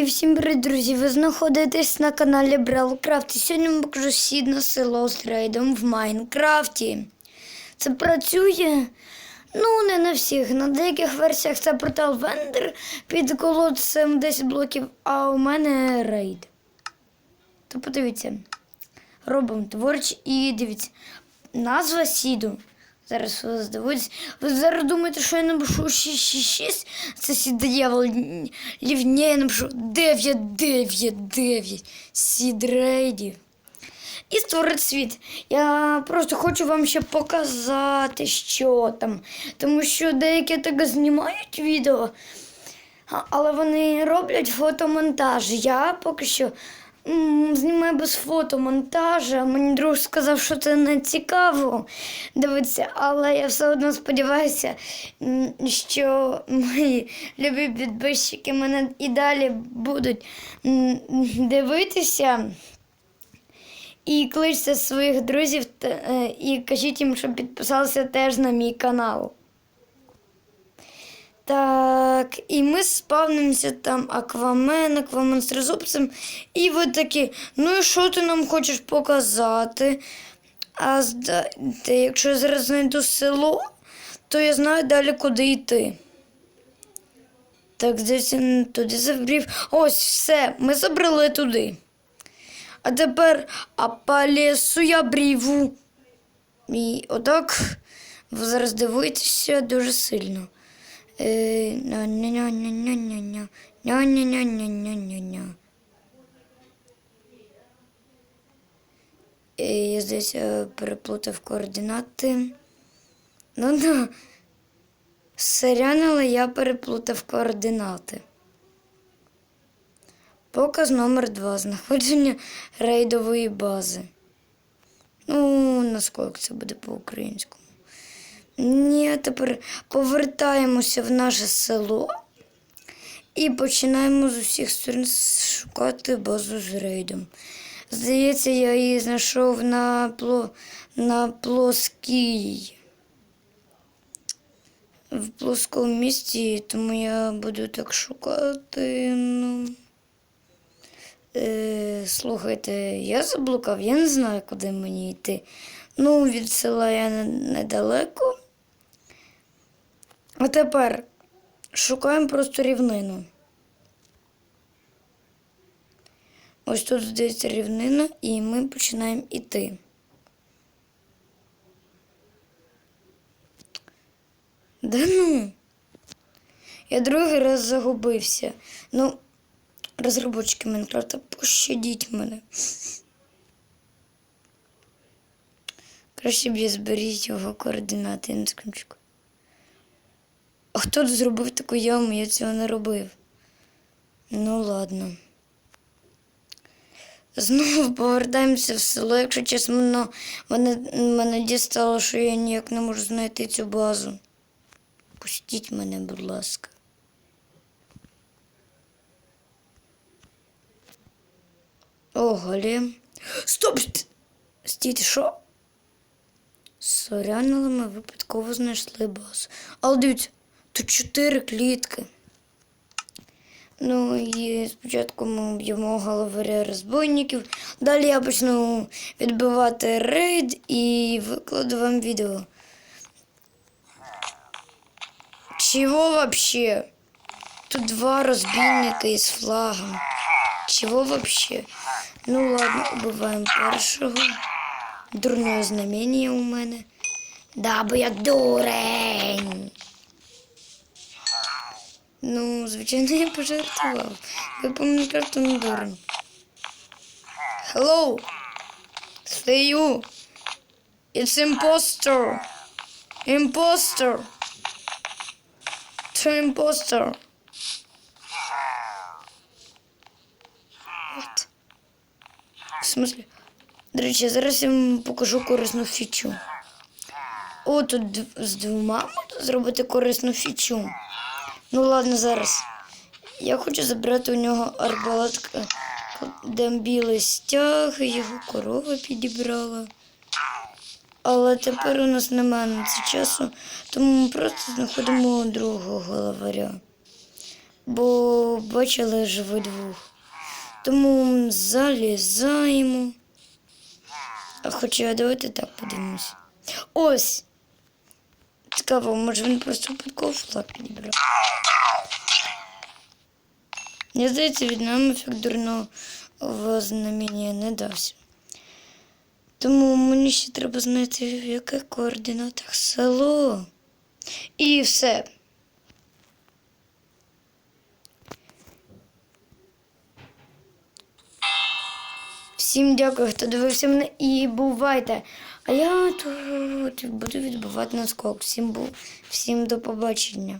І всім привіт, друзі! Ви знаходитесь на каналі Брелкрафт. І сьогодні я покажу східне село з рейдом в Майнкрафті. Це працює, ну, не на всіх. На деяких версіях це портал Вендер під колодцем 10 блоків, а у мене рейд. То подивіться. Робимо творч і дивіться. Назва сіду. Зараз ви здивуєтесь. Ви зараз думаєте, що я напишу 666? Це сід диявол лівні, я напишу 999 сід рейдів. І створити світ. Я просто хочу вам ще показати, що там. Тому що деякі так знімають відео, але вони роблять фотомонтаж. Я поки що знімаю без фотомонтажа. Мені друг сказав, що це не цікаво дивитися, але я все одно сподіваюся, що мої любі підписчики мене і далі будуть дивитися. І кличте своїх друзів е, і кажіть їм, щоб підписалися теж на мій канал. Так, і ми спавнимося там Аквамен, Аквамен з тризубцем. І ви такі, ну і що ти нам хочеш показати? А зда... та якщо я зараз знайду село, то я знаю далі, куди йти. Так, десь я туди забрів. Ось все, ми забрали туди. А тепер а по лісу я бріву. І отак ви зараз дивуєтеся дуже сильно. Е, ня-ня-ня-ня-ня-ня, ня-ня-ня-ня-ня-ня. Е, Я здесь е, переплутав координати. Ну да. Сорян, але я переплутав координати. Показ номер 2 Знаходження рейдової бази. Ну, наскільки це буде по-українському. Ні, тепер повертаємося в наше село і починаємо з усіх сторон шукати базу з рейдом. Здається, я її знайшов на, пло... на плоскій. В плоскому місці, тому я буду так шукати. Ну. Е, слухайте, я заблукав, я не знаю, куди мені йти. Ну, від села я не- недалеко. А тепер шукаємо просто рівнину. Ось тут здається рівнина, і ми починаємо іти. Да ну. Я другий раз загубився. Ну, розробники Майнкрафта, пощадіть мене. Краще б я зберіть його координати на скринчику. Хто тут зробив таку яму? Я цього не робив. Ну ладно. Знову повертаємося в село, якщо чесно, мене, мене, дістало, що я ніяк не можу знайти цю базу. Пустіть мене, будь ласка. О, голем. Стоп! ст- Стійте, що? Сорян, але ми випадково знайшли базу. Але дивіться, тут чотири клітки. Ну і спочатку ми б'ємо головаря розбойників. Далі я почну відбивати рейд і викладу вам відео. Чего вообще? Тут два розбійника із флагом. Чего вообще? Ну ладно, убиваємо першого. Дурне знамення у мене. Да, бо я дурень. Ну, звичайно, я пожартував. Ви по Майнкрафту не дурень. Hello. It's you. It's imposter. Imposter. To imposter. В смысле? До речі, зараз я вам покажу корисну фічу. О, тут з двома можна зробити корисну фічу. Ну ладно, зараз. Я хочу забрати у нього арбалет, де білий стяг, його корова підібрала. Але тепер у нас немає на це часу, тому ми просто знаходимо другого головаря. бо бачили ж ви двох. Тому залізаємо. А хоча давайте так подивимось. Ось. Цікаво, може він просто випадково флаг підібрав. Мені здається, від нам ефект дурного знаміння не дався. Тому мені ще треба знайти, в яких координатах село. І все. Всім дякую, хто дивився мене і бувайте. А я тут буду відбувати наскок. Всім, бу... Всім до побачення.